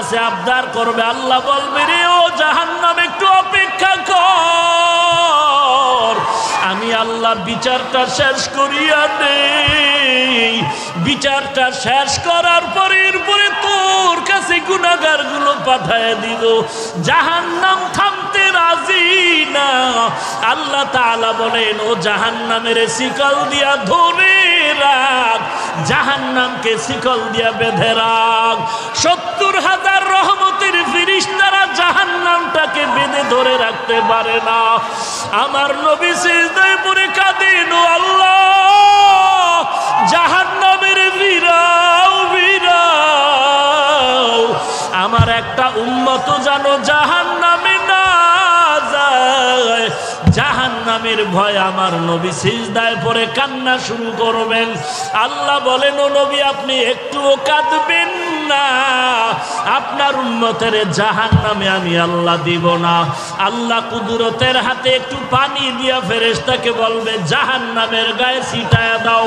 কাছে আবদার করবে, আল্লাহ বলবে, রে ও জাহান্নাম, একটু অপেক্ষা কর। আমি আল্লাহ বিচারটা শেষ করিয়া নেই। বিচারটা শেষ করার পরে এরপরে তোর কাছে গুণাগারগুলো পাঠায় দিব। জাহান্নাম থামতে রাজি না। আল্লাহ তাআলা বলেন, ও জাহান্নামের শিকল দিয়া ধরে রাখ জাহান্নামকে শিকল দিয়া বেঁধে রাখ। সত্তর হাজার রহমতের ফিরিস্তারা জাহান্নামটাকে বেঁধে ধরে রাখতে পারে না। আমার নবী সিজদায় পড়ে কাঁদেন আল্লাহ, জাহান্নামের বীরাও বীরাও আমার একটা উন্মত জানো, জাহান্নামে নামের ভয় আমার নবী সিজদায় পরে কান্না শুরু করবেন। আল্লাহ বলেন, ও নবী, আপনি একটুও কাঁদবেন না। আপনার উন্মতের জাহান নামে আমি আল্লাহ দিব না। আল্লাহ কুদুরতের হাতে একটু পানি দিয়া ফেরেস্তাকে বলবে জাহান নামের গায়ে সিটায় দাও।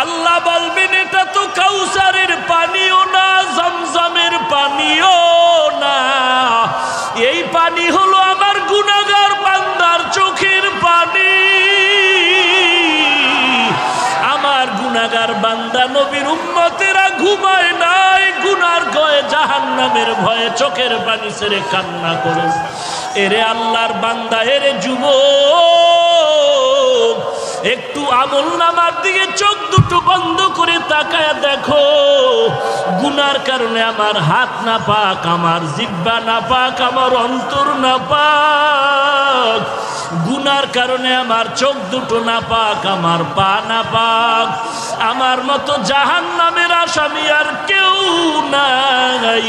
আল্লাহ বলবেন, এটা তো কাউসারের পানিও না, জমজমের পানিও না। এই পানি হলো আমার গুনাগার বান্দার চোখের পানি। আমার গুনাগার বান্দা নবীর উম্মতেরা ঘুমায় নাই, গুনার গয়ে জাহান্নামের ভয়ে চোখের পানি ছেড়ে কান্না করে। এরে আল্লাহর বান্দা, এরে যুবক, একটু আমল নামার দিকে চোখ দুটো বন্ধ করে তাকায় দেখো। গুনার কারণে আমার হাত না পাক, আমার জিব্বা না পাক, আমার অন্তর না পাক। গুনার কারণে আমার চোখ দুটো না পাক, আমার পা না পাক। আমার মতো জাহান নামের আসামি আর কেউ নাই।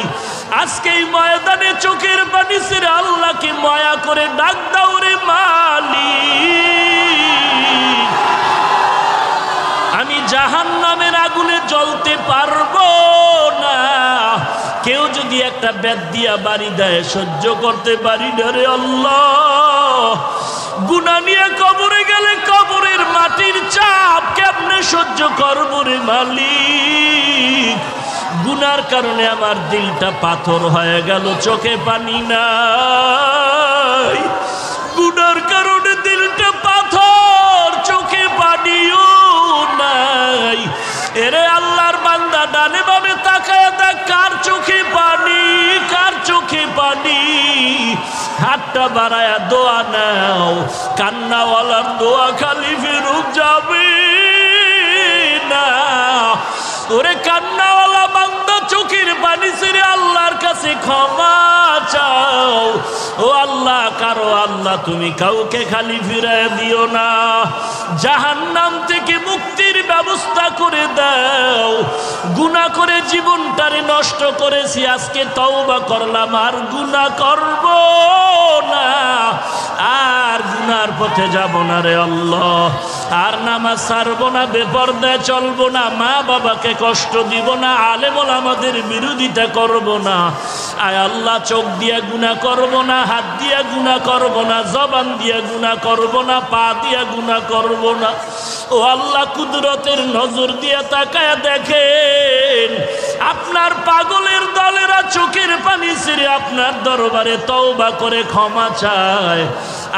আজকে এই ময়দানে চোখের পানি ছেড়ে আল্লাহকে মায়া করে ডাক দাও রে মালিক। জাহান নামের আগুনে জ্বলতে পারব না। কেউ যদি একটা বেদ দিয়া বাড়ি দেয়, সহ্য করতে পারি না রে গুনা নিয়ে কবরে গেলে কবরের মাটির চাপ কেমনে সহ্য করব রে মালিক? গুনার কারণে আমার দিলটা পাথর হয়ে গেল, চোখে পানি নাই। বান্দা ডানে তাকায় দেখ, কার চোখে পানি, কার চোখে পানি? হাতটা বাড়ায় দোয়া নাও, কান্নাওয়ালার দোয়া খালি ফেরত যাবে না। ওরে কান্নাওয়ালা বান্দা, চোখের পানি ছেড়ে কাছে ক্ষমা চাও। ও আল্লাহ, কারও আল্লাহ তুমি কাউকে খালি ফিরায় দিও না। জাহান্নাম থেকে মুক্তির ব্যবস্থা করে দাও। গুনাহ করে জীবনটারে নষ্ট করেছি, আজকে তওবা করলাম, আর গুনাহ করব না। আর গুনার পথে যাব না রে আল্লাহ। আর নামাজ ছাড়বো না, বেপর্দায় চলবো না, মা বাবাকে কষ্ট দিব না আলেমল আমাদের বিরোধিতা করব না। আয় আল্লাহ, চোখ দিয়া গুণা করব না, হাত দিয়া গুণা করব না, জবান দিয়া গুণা করব না, পা দিয়া গুণা করব না। ও আল্লাহ, কুদরতের নজর দিয়া তাকায় দেখেন, আপনার পাগলের দলেরা চোখের পানি ছেড়ে আপনার দরবারে তওবা করে ক্ষমা চায়।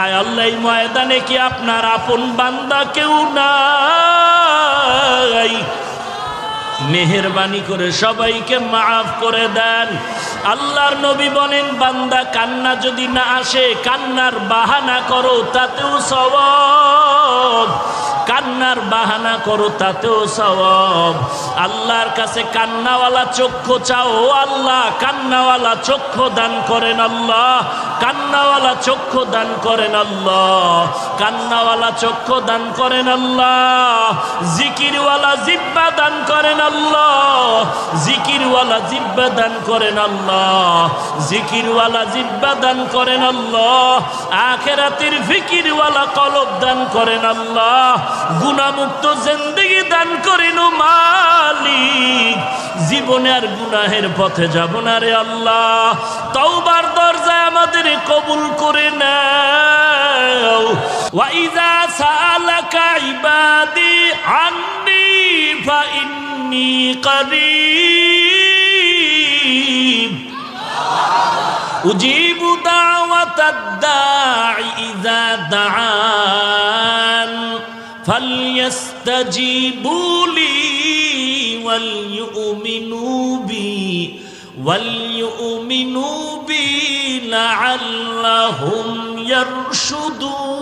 আয় আল্লাহ ময়দানে কি আপনার আপন বান্দা কেউ নাই। মেহরবানি করে সবাইকে মাফ করে দেন। আল্লাহর নবী বলেন, বান্দা কান্না যদি না আসে, কান্নার বাহানা করো, তাতেও সওয়াব। কান্নার বাহানা করো, তাতেও সওয়াব। আল্লাহর কাছে কান্নাওয়ালা চক্ষু চাও, আল্লাহ কান্নাওয়ালা চক্ষু দান করেন আল্লাহ। কান্নাওয়ালা চক্ষু দান করেন আল্লাহ, কান্নাওয়ালা চক্ষু দান করেন আল্লাহ, জিকিরওয়ালা জিব্বা দান করেন আল্লাহ, জিকিরওয়ালা জিব্বা দান করেন আল্লাহ, জিকিরওয়ালা জিব্বা দান করেন আল্লাহ, আখেরাতের ফিকিরওয়ালা কলব দান করেন আল্লাহ গুণামুক্ত জিন্দগি দান করেন মালিক। জীবনে আর গুনাহের পথে যাব না রে আল্লাহ। তওবার দরজায় আমাদের আমায় কবুল করে নাও। ওয়াইজা সালাকা ইবাদি আন্নি ফাইন্নি করিব। উজিবু দাওয়াতাদ দাঈ ইযা দাআন। ফালইস্তাজিবু লি ওয়াল وليؤمنوا بي لعلهم يرشدون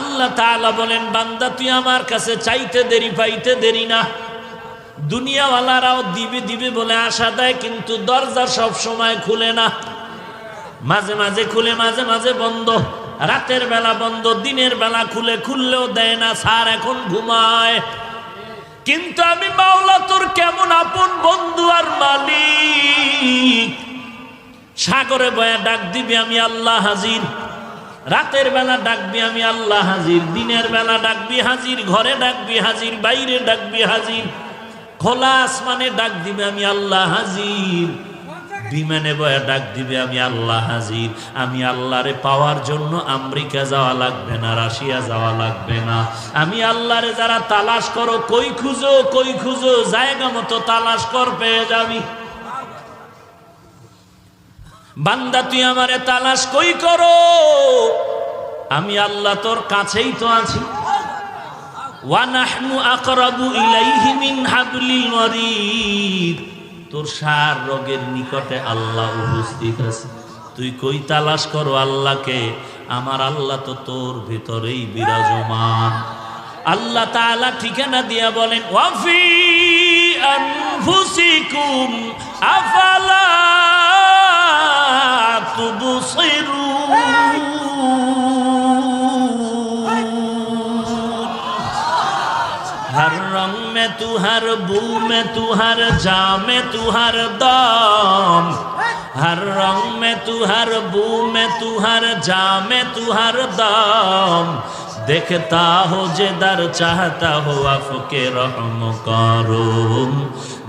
আল্লাহ তাআলা বলেন বান্দা তুই আমার কাছে চাইতে দেরি পাইতে দেরি না দুনিয়াওয়ালারাও দিবে দিবে বলে আশা দেয় কিন্তু দরজা সব সময় খুলে না মাঝে মাঝে খুলে মাঝে মাঝে বন্ধ রাতের বেলা বন্ধ, দিনের বেলা খুলে খুললেও দেয় না, স্যার এখন ঘুমায়। কিন্তু আমি মাওলা, তোর কেমন আপন বন্ধু আর মালিক? সাগরে বয়া ডাক দিবি আমি আল্লাহ হাজির। রাতের বেলা ডাকবি আমি আল্লাহ হাজির। দিনের বেলা ডাকবি হাজির। ঘরে ডাকবি হাজির। বাইরে ডাকবি হাজির। খোলা আসমানে ডাক দিবে আমি আল্লাহ হাজির। বিমানে বয়া ডাক দিবে, আমি আল্লাহ হাজির। আমি আল্লাহরে পাওয়ার জন্য আমেরিকা যাওয়া লাগবে না, রাশিয়া যাওয়া লাগবে না। আমি আল্লাহরে যারা তালাশ করো, কই খুঁজো কই খুঁজো, জায়গা মতো তালাশ কর, পেয়ে যাবি। বান্দা, তুই আমারে তালাশ কই করো? আমি আল্লাহ তোর কাছেই তো আছি। ওয়ানাহনু আকরাবু ইলাইহি মিন হাবলিল ওয়ারিদ। তোর সার রোগের নিকটে আল্লাহ উপস্থিত আছে। তুই কই তালাশ করো আল্লাহকে? আমার আল্লাহ তো তোর ভিতরেই বিরাজমান। আল্লাহ তাআলা ঠিকানা দিয়া বলেন, ওয়াফি আনফুসিকুম, আফালা তুবসিরুন? में तू हर बू में तू हर जा में तू हर दाम हर रंग में तू हर बू में तू हर जा में तू हर दाम देखता हो जे दर चाहता हो आपके रहम करूम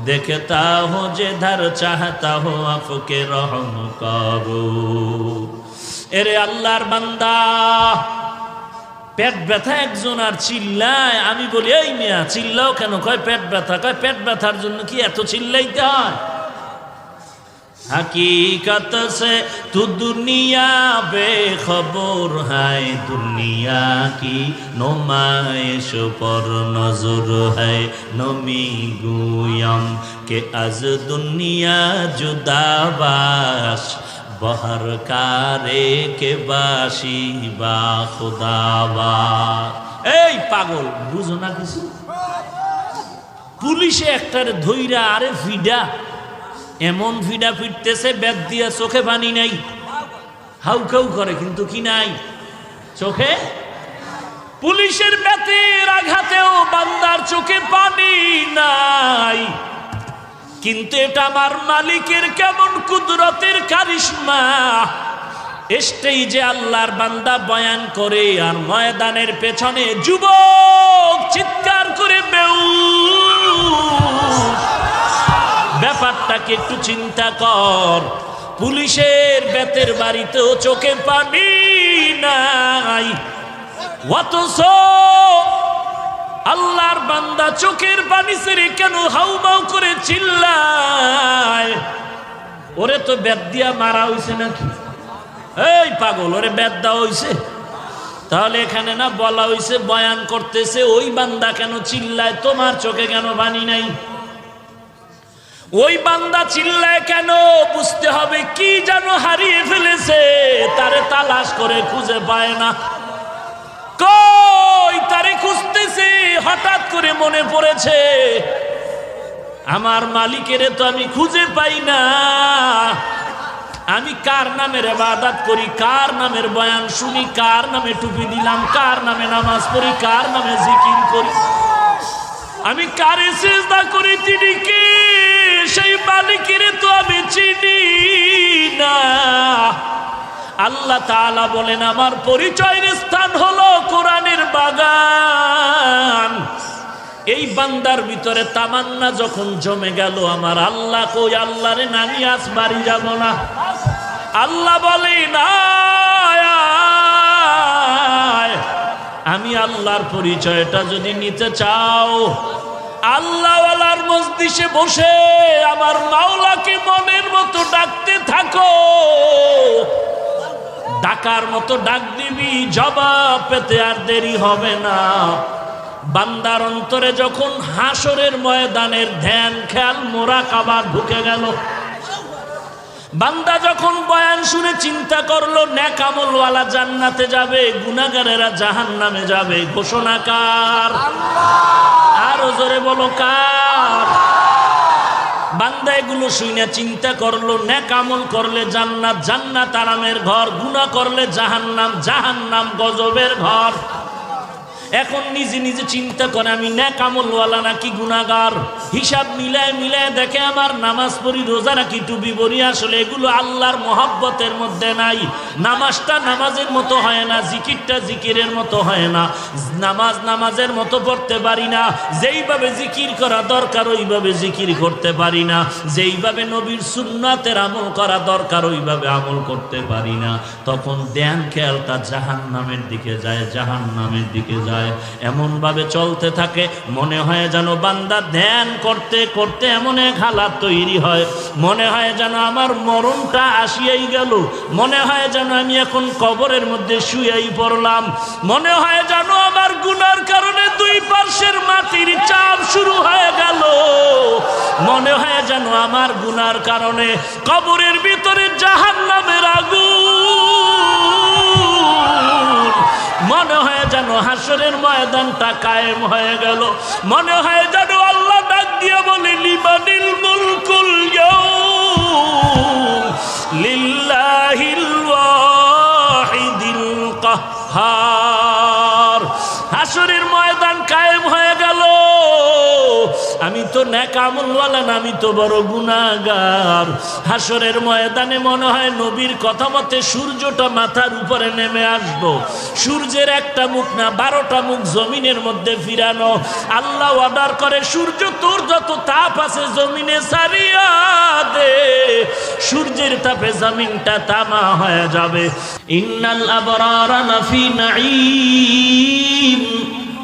देखता हो जे दर चाहता हो आपके रहम करो এরে আল্লাহর বান্দা পেট ব্যথা একজন আর চিল্লায়। আমি বলি, এই মেয়া, চিল্লাও কেন? কয় পেট ব্যথা? কয় পেট ব্যথার জন্য কি এত চিল্লাইতে হয়? হকীকত সে তু দুনিয়া বে খবর হায়, দুনিয়া কি নোমায়শ পর নজর হয়। নমি গুয়ম কে আজ দুনিয়া জুদাবাস বহর কারে কে বাসি বা খোদাবা। এই পাগল, বুঝো না কিছু? পুলিশে একটার ধৈরা আরে ফিডা এমন ফিডা ফিরতেছে, ব্যাগ দিয়া চোখে পানি নাই। হাউ খাউ করে, কিন্তু কি নাই? চোখে? পুলিশের ব্যাতের আঘাতেও বান্দার চোখে পানি নাই। কিন্তু এটা আমার মালিকের কেমন কুদরতের কারিশমা? এসটাই যে আল্লাহর বান্দা বয়ান করে আর ময়দানের পেছনে যুবক চিৎকার করে বেউ। ব্যাপারটাকে একটু চিন্তা কর। পুলিশের বেতের বাড়িতেও চোখে পানি নাই। অথচ আল্লাহর বান্দা চোখের পানি সেরে কেন হাউমাউ করে চিল্লায়? ওরে তো বেদ দিয়া মারা হইছে নাকি? এই পাগল, ওরে বেদ দেওয়া হইছে? তাহলে এখানে না বলা হইছে, বয়ান করতেছে, ওই বান্দা কেন চিল্লায়? তোমার চোখে কেন পানি নাই? ওই বান্দা চিল্লায় কেন? বুঝতে হবে কি যেন হারিয়ে ফেলেছে, তারে তালাশ করে খুঁজে পায় না। কই তারে খুঁজতেছে? হঠাৎ করে মনে পড়েছে, আমার মালিকেরে তো আমি খুঁজে পাই না। আমি কার নামের এবাদাত করি, কার নামের বয়ান শুনি, কার নামে টুপি দিলাম, কার নামে নামাজ পড়ি, কার নামে জিকির করি। আমি কারে চেষ্টা করি, তিনি কে? সেই মালিকের তো আমি চিনি না। আল্লাহ তাআলা বলেন, আমার পরিচয়ের স্থান হলো কোরআনের বাগান। এই বান্দার ভিতরে তামান্না যখন জমে গেল, আমার আল্লাহ কই, আল্লাহরে নামি আজ বাড়ি যাব না। আল্লাহ বলে না আমি আল্লাহর পরিচয়টা যদি নিতে চাও, আল্লাহওয়ালার মসজিষে বসে আমার মাওলাকে মনের মতো ডাকতে থাকো। ডাকার মতো ডাক দিবি জবাব পেতে আর দেরি হবে না। বান্দার অন্তরে যখন হাসরের ময়দানের ধ্যান খেয়াল মোরা কাবার ঢুকে গেল। বান্দা যখন বয়ান শুনে চিন্তা করল ন্যাকামলওয়ালা জান্নাতে যাবে গুনাগারেরা জাহান নামে যাবে ঘোষণা কার? আরও জোরে বলো কার? বান্দা এগুলো শুনে চিন্তা করল ন্যাকামল করলে জান্নাত জান্নাত আরামের ঘর গুণা করলে জাহান্নাম জাহান্নাম গজবের ঘর। এখন নিজে নিজে চিন্তা করে, আমি ন্যাকামলওয়ালা নাকি গুনাগার হিসাব মিলায় মিলায় দেখে আমার নামাজ পড়ি, রোজা রাখি, টুপি পড়ি আসলে এগুলো আল্লাহর মহাব্বতের মধ্যে নাই। নামাজটা নামাজের মতো হয় না, জিকিরটা জিকিরের মতো হয় না। নামাজ নামাজের মতো পড়তে পারি না, যেইভাবে জিকির করা দরকার, ওইভাবে জিকির করতে পারি না। যেইভাবে নবীর সুন্নাতের আমল করা দরকার, ওইভাবে আমল করতে পারি না। তখন ধ্যান খেয়ালটা জাহান নামের দিকে যায় জাহান নামের দিকে যায়। এমনভাবে চলতে থাকে, মনে হয় যেন বান্দা ধ্যান করতে করতে এমন এক হালাত তৈরি হয়। মনে হয় যেন আমার মরণটা আসিয়াই গেল। মনে হয় যেন আমি এখন কবরের মধ্যে শুয়েই পড়লাম। মনে হয় যেন আমার গুনার কারণে দুই পার্শ্বের মাটির চাপ শুরু হয়ে গেল। মনে হয় যেন আমার গুনার কারণে কবরের ভিতরে জাহান নামের আগুন মনে হয় যেন হাসরের ময়দানটা কায়েম হয়ে গেল। মনে হয় যেন আল্লাহ ডাক দিয়ে বলে, লিবানিল মুলকুল লিল্লাহিল ওয়াহিদিল কাহ্হার আমি তো ন্যাকামলওয়ালা না, আমি তো বড় গুনাগার হাসরের ময়দানে মনে হয় নবীর কথা মতে সূর্যটা মাথার উপরে নেমে আসব। সূর্যের একটা মুখ না, বারোটা মুখ জমিনের মধ্যে ফিরানো। আল্লাহ অর্ডার করে, সূর্য তোর যত তাপ আছে জমিনে সারিয়া দে। সূর্যের তাপে জমিনটা তামা হয়ে যাবে। ইন্নাল আবরারা লাফি নাঈম।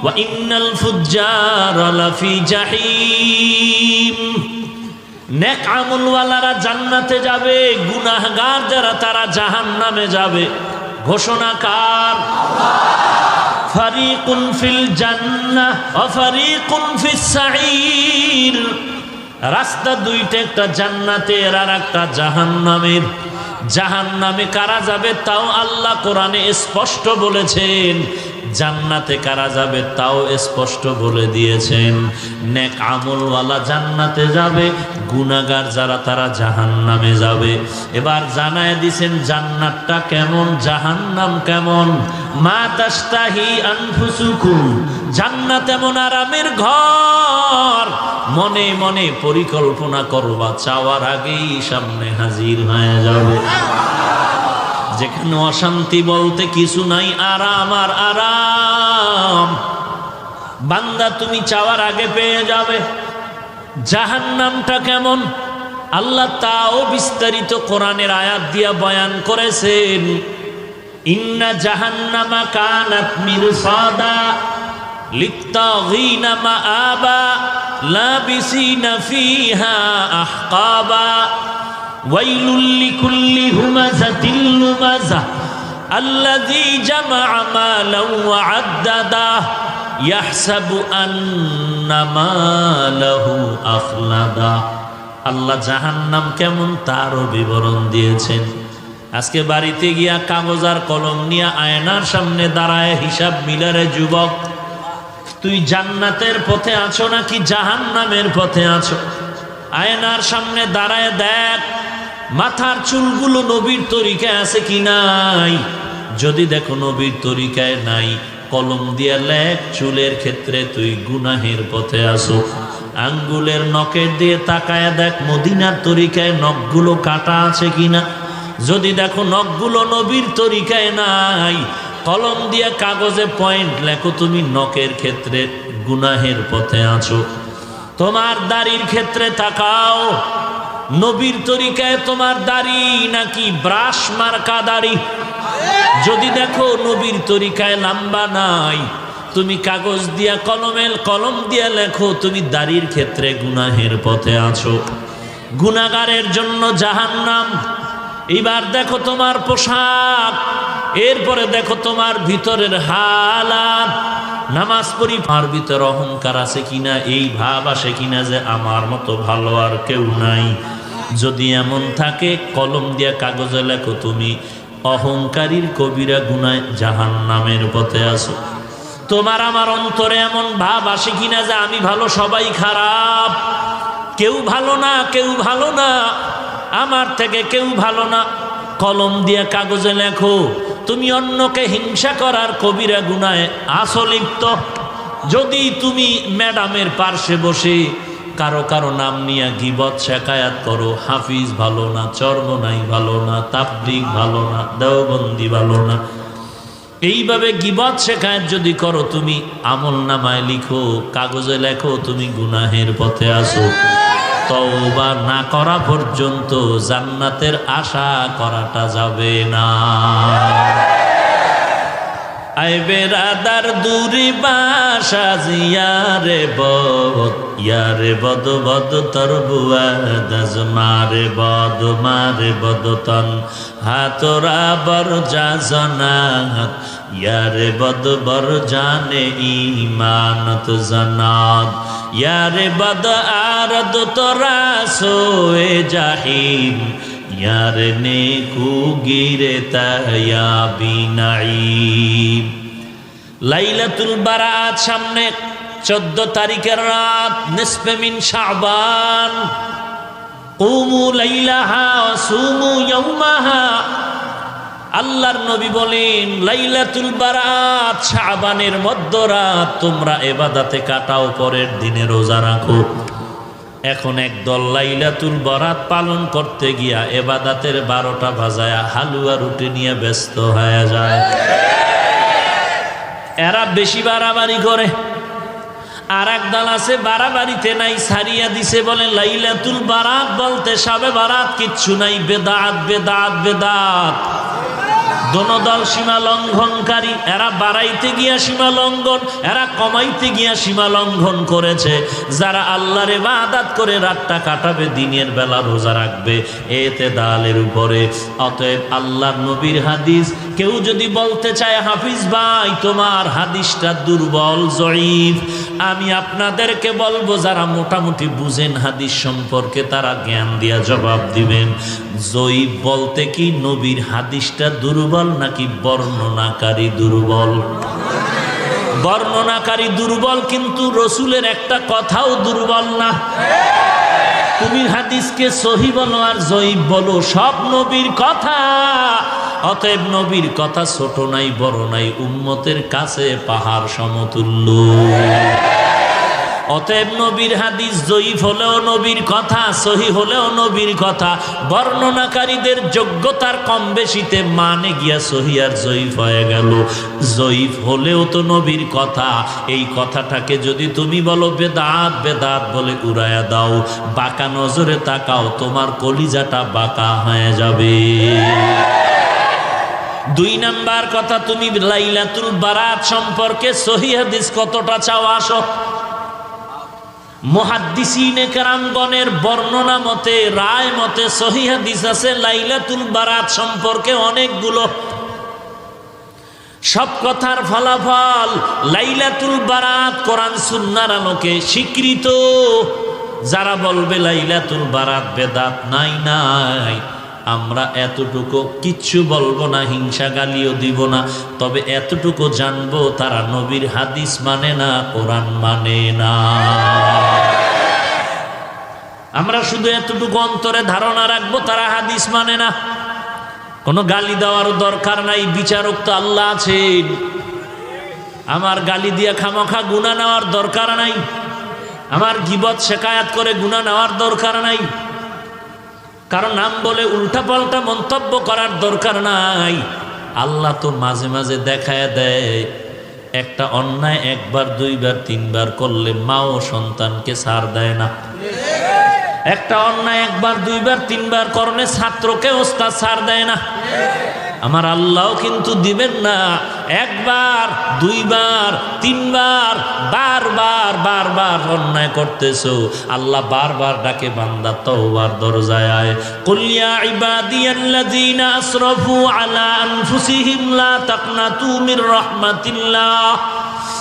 ওয়াইনাল ফুজ্জারা লাফি জাহিম। নেক আমলওয়ালারা জান্নাতে যাবে, গুনাহগার যারা, তারা জাহান্নামে যাবে। ঘোষণা কার? ফারিকুন ফিল জান্নাহ রাস্তা দুইটা, একটা জান্নাতের আর একটা জাহান্নামের। জাহান্নামে কারা যাবে তাও আল্লাহ কোরআনে স্পষ্ট বলেছেন। জান্নাতে কারা যাবে তাও স্পষ্ট বলে দিয়েছেন। নেক আমলওয়ালা জান্নাতে যাবে গুনাগার যারা তারা জাহান্নামে যাবে। এবার জানায় দিছেন, জান্নাতটা কেমন, জাহান্নাম কেমন? মা তাস্তাহি আনফুসুকুম, জান্নাত এমন আরামের ঘর। মনে মনে পরিকল্পনা করবা, চাওয়ার আগেই সামনে হাজির হয়ে যাবে। যেখানে অশান্তি বলতে কিছু নাই, আরাম আর আরাম। বান্দা, তুমি চাওয়ার আগে পেয়ে যাবে। জাহান নামটা কেমন? আল্লাহ তাও বিস্তারিত কোরআনের আয়াত দিয়া বয়ান করেছেন, ইন্না জাহান্নামা কানাত মিরসাদা লিত্তাগিনা মাআবা, লাবিসিনা ফিহা আহকাবা। আল্লাহ হুমাজা নাম আল্লাহ জাহান্নাম কেমন তারও বিবরণ দিয়েছেন। আজকে বাড়িতে গিয়া কাগজ আর কলম নিয়ে আয়নার সামনে দাঁড়ায় হিসাব মিলারে যুবক, তুই জান্নাতের পথে আছো নাকি জাহান্নামের পথে আছো? আয়নার সামনে দাঁড়ায় দেখ মাথার চুলগুলো নবীর তরিকায় আছে কি নাই? যদি দেখো নবীর তরিকায় নাই, কলম দিয়া লেখ, চুলের ক্ষেত্রে তুই গুনাহের পথে আসো। আঙ্গুলের নখের দিয়ে তাকায় দেখ, মদিনার তরিকায় নখগুলো কাটা আছে কিনা যদি দেখো নখগুলো নবীর তরিকায় নাই, কলম দিয়া কাগজে পয়েন্ট লেখো, তুমি নখের ক্ষেত্রে গুনাহের পথে আছো। তোমার দাড়ির ক্ষেত্রে তাকাও নবীর তরিকায় তোমার দাড়ি নাকি ব্রাশ মার্কা দাড়ি? যদি দেখো নবীর তরিকায় লম্বা নাই, তুমি কাগজ দিয়া কলমের কলম দিয়া লেখো, তুমি দাড়ির ক্ষেত্রে গুনাহের পথে আছো। গুনাগারের জন্য জাহান্নাম। এবার দেখো তোমার পোশাক, এরপরে দেখো তোমার ভিতরের হালাত। নামাজ পড়ি আর ভিতরে অহংকার আছে কিনা, এই ভাব আসে কিনা যে আমার মতো ভালো আর কেউ নাই। যদি এমন থাকে, কলম দিয়া কাগজে লেখো তুমি, অহংকারীর কবিরা গুনায় জাহান নামের পথে আসো তোমার আমার অন্তরে এমন ভাব আসে কিনা যে আমি ভালো, সবাই খারাপ। কেউ ভালো না, কেউ ভালো না, আমার থেকে কেউ ভালো না। কলম দিয়ে কাগজে লেখো, তুমি অন্যকে হিংসা করার কবিরা গুনায় আসলিপ্ত যদি তুমি ম্যাডামের পার্শ্বে বসে কারও কারও নাম নিয়ে গিবত শেখায়াত করো, হাফিজ ভালো না, চর্মনাই ভালো না তাবলিক ভালো না, দেওবন্দি ভালো না। এইভাবে গিবত শেখায়ত যদি করো, তুমি আমল নামায় লিখো, কাগজে লেখো, তুমি গুনাহের পথে আসো তওবা না করা পর্যন্ত জান্নাতের আশা করাটা যাবে না। আই বেরাদার দূরি বাসা জিয়ারে বদ, ইয়ারে বদ বদ তর মারে বদ মারে বদ তন, হাতরা বর জাজনাত, ইয়ারে বদ বর জানে ইমানত জানাত। ইয়ারে বদ আরদ তোরা সোয়ে জাহিম ইয়ার নেকু গিরে তায়া বিনাইম লাইলাতুল বারাত সামনে চোদ্দ তারিখের রাত নিসপেমিন শাবান। কুমু লাইলাহা, সুমু ইয়াউমাহা। আল্লাহর নবী বলেন, লাইলাতুল বারাত, শাবানের মধ্যরাত, তোমরা এবাদাতে কাটাও, পরের দিনে রোজা রাখো। এখন একদল লাইলাতুল বরাত পালন করতে গিয়া এবাদাতের বারোটা বাজায় হালুয়া রুটি নিয়ে ব্যস্ত হয়ে যায়। এরা বেশি বাড়াবাড়ি করে। আর এক দল আছে, বাড়াবাড়িতে নাই, সারিয়া দিছে, বলে, লাইলাতুল বারাত বলতে, সাবে বারাত কিচ্ছু নাই, বেদাত বেদাত বেদাত। দল সীমা লঙ্ঘনকারী, এরা বাড়াইতে গিয়া সীমা লঙ্ঘন, এরা কমাইতে গিয়া সীমা লঙ্ঘন করেছে। যারা আল্লাহরে বাদাত করে রাতটা কাটাবে, দিনের বেলা রোজা রাখবে, এতে দালের উপরে। অতএব আল্লাহর নবীর হাদিস, কেউ যদি বলতে চায়, হাফিজ ভাই, তোমার হাদিসটা দুর্বল, জয়ীফ। আমি আপনাদেরকে বলব, যারা মোটামুটি বুঝেন হাদিস সম্পর্কে, তারা জ্ঞান দিয়া জবাব দিবেন। জয়ীফ বলতে কি নবীর হাদিসটা দুর্বল নাকি বর্ণনাকারী দুর্বল? বর্ণনাকারী দুর্বল কিন্তু রসুলের একটা কথাও দুর্বল না। তুমি হাদিসকে সহি বলো আর জয়ীব বলো, সব নবীর কথা। অতএব নবীর কথা ছোট নাই, বড় নাই, উম্মতের কাছে পাহাড় সমতুল্য। অতএব নবীর হাদিস জয়ীফ হলেও নবীর কথা, সহি হলেও নবীর কথা, বর্ণনাকারীদের যোগ্যতার কম বেশিতে মানে গিয়া সহি আর জয়ীফ হয়ে গেল। জয়ীফ হলেও তো নবীর কথা, এই কথাটাকে যদি তুমি বলো বেদাত বেদাত বলে উড়ায়া দাও, বাঁকা নজরে তাকাও, তোমার কলিজাটা বাঁকা হয়ে যাবে। দুই নাম্বার কথা, তুমি লাইলাতুল বারাত সম্পর্কে সহি হাদিস কতটা চাও আসো। মহাদ্দিসিনে কেরামগণের বর্ণনা মতে, রায় মতে সহি আছে, লাইলাতুল বারাত সম্পর্কে অনেকগুলো। সব কথার ফলাফল লাইলাতুল বারাত কোরআন সুন্নার আলোকে স্বীকৃত। যারা বলবে লাইলাতুল বারাত বেদাত নাই নাই আমরা এতটুকু কিচ্ছু বলব না, হিংসা গালিও দিব না, তবে এতটুকু জানব তারা নবীর হাদিস মানে না, কোরআন মানে না। আমরা শুধু এতটুকু অন্তরে ধারণা রাখব, তারা হাদিস মানে না। কোনো গালি দেওয়ার দরকার নাই, বিচারক তো আল্লাহ আছেন। আমার গালি দিয়া খামাখা গুণা নেওয়ার দরকার নাই। আমার গিবত, শেখায়াত করে গুণা নেওয়ার দরকার নাই। কারণ নাম বলে উল্টাপাল্টা মন্তব্য করার দরকার নাই। আল্লাহ তো মাঝে মাঝে দেখায় দেয়, একটা অন্যায় একবার, দুইবার, তিনবার করলে মা ও সন্তানকে সার দেয় না। একটা অন্যায় একবার, দুইবার, তিনবার করলে ছাত্রকে ওস্তাদ সার দেয় না। আমার আল্লাহও কিন্তু দিবেন না। একবার, দুইবার, তিনবার, বারবার বারবার অন্যায় করতেছ। আল্লাহ বারবার ডাকে, বান্দা তওবার দরজায় আয়। কুল ইয়া ইবাদিয়াল্লাযীনা আসরাফু আলা আনফুসিহিম লা তাকনাতু মির রাহমাতিল্লাহ।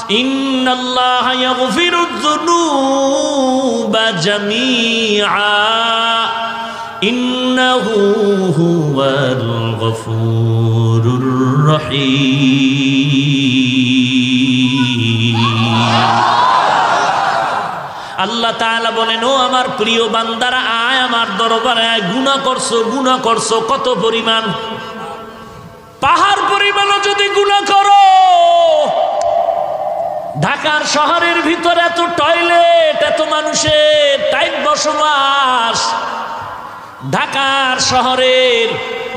ইন্নাল্লাহা ইয়াগফিরুয যুনুবা জামিআ। إنه هو الغفور الرحيم আল্লাহ তাআলা বলেন ও আমার প্রিয় বান্দারা আয় আমার দরবারে আয় গুনাহ করছো গুনাহ করছো কত পরিমাণ পাহাড় পরিমাণও যদি গুনাহ করো ঢাকার শহরের ভিতরে এত টয়লেট এত মানুষের টাইট বসবাস ঢাকার শহরের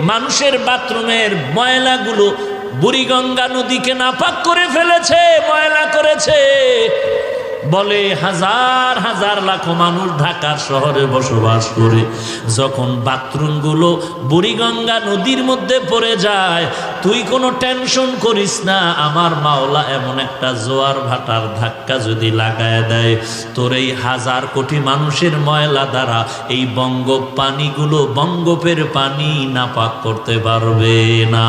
মানুষের বাথরুমের ময়লাগুলো বুড়িগঙ্গা নদীকে নাপাক করে ফেলেছে ময়লা করেছে। বলে হাজার হাজার লাখো মানুষ ঢাকার শহরে বসবাস করে। যখন বাথরুমগুলো বুড়িগঙ্গা নদীর মধ্যে পড়ে যায়, তুই কোনো টেনশন করিস না, আমার মাওলা এমন একটা জোয়ার ভাটার ধাক্কা যদি লাগায় দেয়, তোর এই হাজার কোটি মানুষের ময়লা দ্বারা এই বঙ্গ পানিগুলো বঙ্গপের পানি নাপাক করতে পারবে না।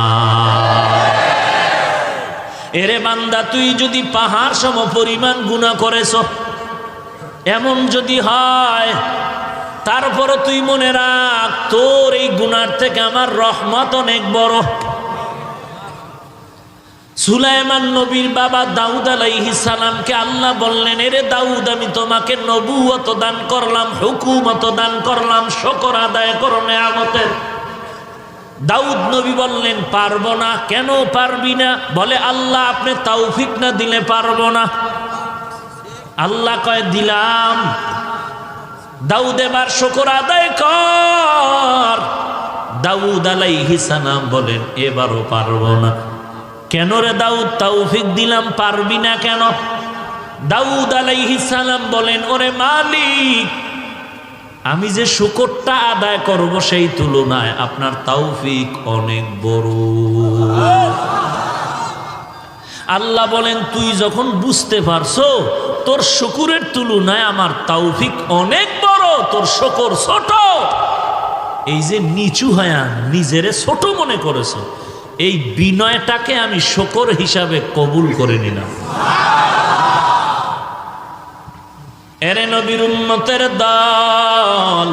এরে বান্দা, তুই যদি পাহাড় সম পরিমাণ গুণা করেছ, এমন যদি হয়, তারপরও তুই মনে রাখ, তোর এই গুনার থেকে আমার রহমত অনেক বড়। সুলাইমান নবীর বাবা দাউদ আলাইহি সালামকে আল্লাহ বললেন, এরে দাউদ, আমি তোমাকে নবুয়ত দান করলাম, হুকুমত দান করলাম, শকর আদায় করো নেয়ামতের। দাউদ নবী বললেন, পারব না। কেন পারবি না? বলে, আল্লাহ আপনি তাওফিক না দিলে পারব না। আল্লাহ কয়, দিলাম। দাউদ এবার, শকর আদায় কর। দাউদ সালাম বলেন, এবারও পারব না। কেন রে দাউদ তাওফিক দিলাম, পারবি না কেন? দাউদ সালাম বলেন, ওরে মালিক আমি যে শুকরটা আদায় করব সেই তুলনায় আপনার তাওফিক অনেক বড়। আল্লাহ বলেন, তুই যখন বুঝতে পারছ, তোর শুকুরের তুলনায় আমার তাওফিক অনেক বড়, তোর শকর ছোট। এই যে নিচু হয়া নিজেরে ছোট মনে করেছ, এই বিনয়টাকে আমি শকর হিসাবে কবুল করে নিলাম। এরে নবীর উন্নতের দল,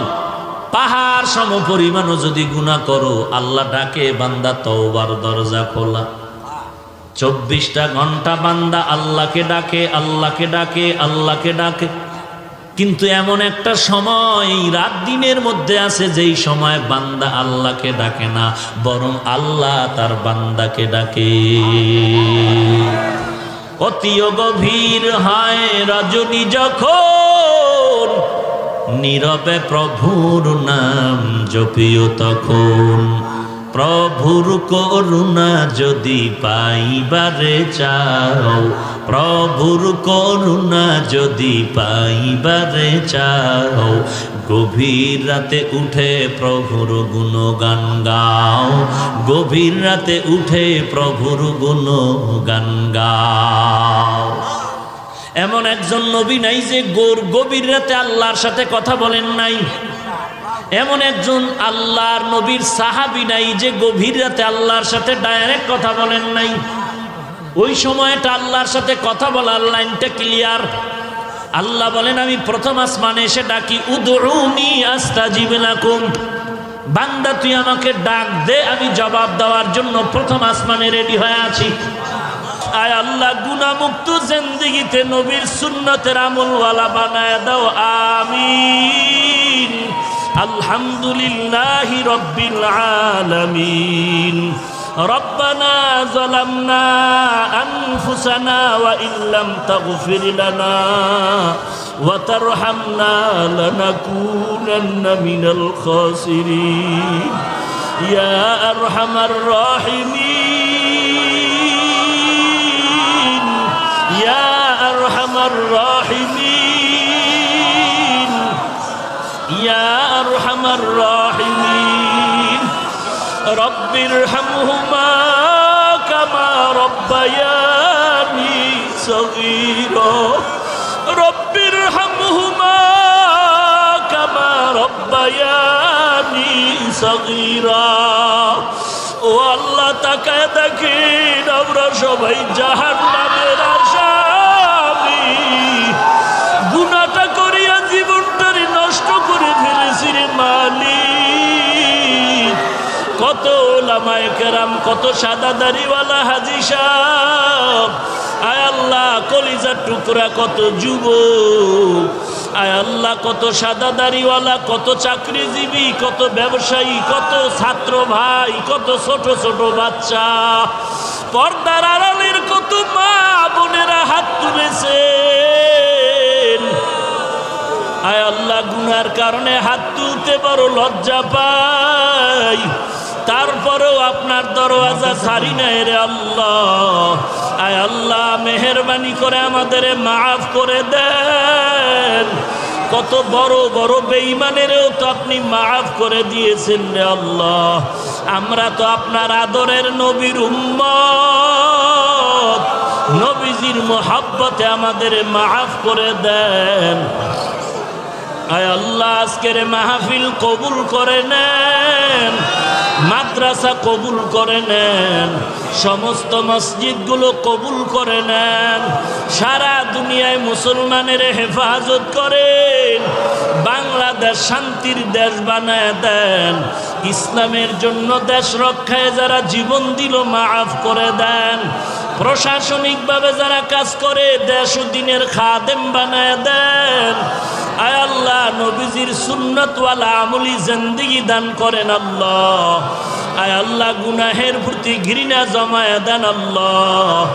পাহাড় সম পরিমাণও যদি গুণা করো, আল্লাহ ডাকে, বান্দা তওবার দরজা খোলা। চব্বিশটা ঘণ্টা বান্দা আল্লাহকে ডাকে আল্লাহকে ডাকে আল্লাহকে ডাকে। কিন্তু এমন একটা সময়, রাত দিনের মধ্যে আছে যেই সময় বান্দা আল্লাহকে ডাকে না, বরং আল্লাহ তার বান্দাকে ডাকে। অতিও গভীর হায় রজনী যখন, নীরবে প্রভুর নাম জপিও তখন। প্রভুর করুণা যদি পাইবারে চাও, প্রভুর করুণা যদি পাইবারে চাও গভীর রাতে উঠে প্রভুর গুণগান গাও। গভীর রাতে উঠে প্রভুর গুণগান গাও। এমন একজন নবী নাই যে গোর গভীর রাতে আল্লাহর সাথে কথা বলেন নাই। এমন একজন আল্লাহর নবীর সাহাবি নাই যে গভীর রাতে আল্লাহর সাথে ডাইরেক্ট কথা বলেন নাই। ওই সময়টা আল্লাহর সাথে কথা বলার লাইনটা ক্লিয়ার আল্লাহ বলেন, আমি প্রথম আসমানে এসে ডাকি উদরুনি আস্তাজিব লাকুম। বান্দা, তুই আমাকে ডাক দে, আমি জবাব দেওয়ার জন্য প্রথম আসমানে রেডি হয়ে আছি। আয় আল্লাহ গুনামুক্ত জিন্দিগিতে নবীর সুন্নতের আমলওয়ালা বানায় দাও, আমিন। আলহামদুলিল্লাহ রব্বিল আলামিন। ربنا ظلمنا أنفسنا وإن لم تغفر لنا وترحمنا لنكونن من الخاسرين يا أرحم الراحمين يا أرحم الراحمين يا أرحم الراحمين رب ارحمهما كما ربياني صغيرا رب ارحمهما كما ربياني صغيرا ও আল্লাহ তাকায় দেখেন আমরা সবাই জাহান নামের ওলামায় কত সাদা দাড়িওয়ালা হাজি সাহ আয় আল্লাহ, কলিজার টুকরা কত যুব আয় আল্লাহ, কত সাদা দাড়িওয়ালা, কত চাকরিজীবী, কত ব্যবসায়ী, কত ছাত্র ভাই, কত ছোট ছোট বাচ্চা। পর্দার আড়ালের কত মা বোনেরা হাত তুলেছেন। আয় আল্লাহ, গুনার কারণে হাত তুলতে বড় লজ্জা পাই। তারপরেও আপনার দরওয়াজা ছাড়ি নাই রে আল্লাহ। আয় আল্লাহ, মেহরবানি করে আমাদের মাফ করে দেন। কত বড় বড় বেঈমানেরও তো আপনি মাফ করে দিয়েছেন রে আল্লাহ। আমরা তো আপনার আদরের নবীর উম্মত। নবীজির মোহাব্বতে আমাদের মাফ করে দেন। আয় আল্লাহ, আজকের মাহফিল কবুল করে নেন। মাদ্রাসা কবুল করে নেন, সমস্ত মসজিদগুলো কবুল করে নেন, সারা দুনিয়ায় মুসলমানের হেফাজত করেন, বাংলাদেশ শান্তির দেশ বানায় দেন, ইসলামের জন্য দেশ রক্ষায় যারা জীবন দিল, মাফ করে দেন। প্রশাসনিকভাবে যারা কাজ করে, দেশ দিনের খাদেম বানায় দেন। আয় আল্লাহ, নবীজির সুন্নতওয়ালা আমলি জিন্দিগি দান করেন আল্লাহ। আয় আল্লাহ, গুনাহের প্রতি ঘৃণা জমায়া দেন আল্লাহ।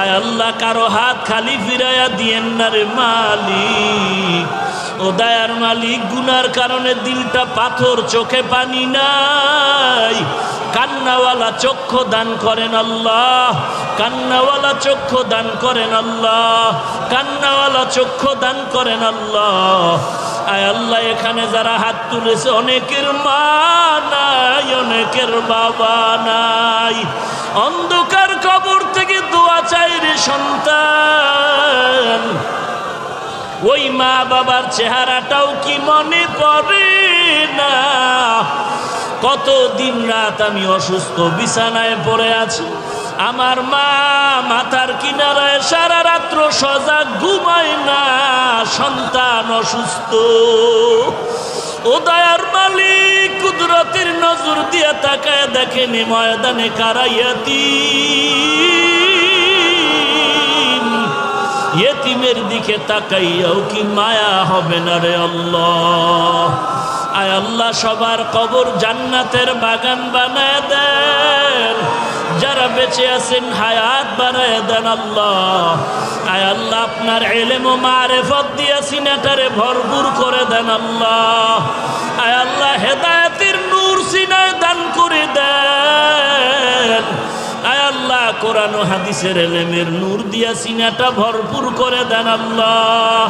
আয় আল্লাহ, কারও হাত খালি ফিরাইয়া দিয়েন না রে মালিক। ও দায়ার মালিক গুনার কারণে দিলটা পাথর, চোখে পানি নাই। কান্নাওয়ালা চক্ষু দান করেন আল্লাহ, কান্নাওয়ালা চক্ষু দান করেন আল্লাহ, কান্নাওয়ালা চক্ষু দান করেন আল্লাহ। আয় আল্লাহ, এখানে যারা হাত তুলেছে, অনেকের মা নাই, অনেকের বাবা নাই। অন্ধকার কবর থেকে দোয়া চাই রে সন্তান। ওই মা বাবার চেহারাটাও কি মনে পড়ে না? কত দিন রাত আমি অসুস্থ, বিছানায় পড়ে আছি। আমার মা মাথার কিনারায় সারা রাত্র সজাগ ঘুমায় না। সন্তান অসুস্থ। ও দয়ার মালিক, কুদরতের নজর দিয়া তাকায় দেখেনি ময়দানে কারাইয়াতি ইয়েতিমের দিকে তাকাইয়াও কি মায়া হবে না রে আল্লাহ? আয় আল্লাহ, সবার কবর জান্নাতের বাগান বানায় দেন। যারা বেঁচে আছেন, হায়াত বানায় দেন আল্লাহ। আয় আল্লাহ, আপনার এলেম ও মারেফত দিয়া সিনাটারে ভরপুর করে দেন আল্লাহ। আয় আল্লাহ, হেদায়তের নূর সিনায় দান করে দেন। কোরআন হাদিসের এলেমের নূর দিয়া সিনাটা ভরপুর করে দেন আল্লাহ।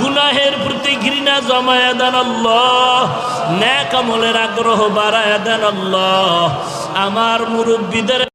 গুনাহের প্রতি ঘৃণা জমায়া দেন আল্লাহ। ন্যাক আমলের আগ্রহ বাড়ায় দেন আল্লাহ। আমার মুরব্বীদের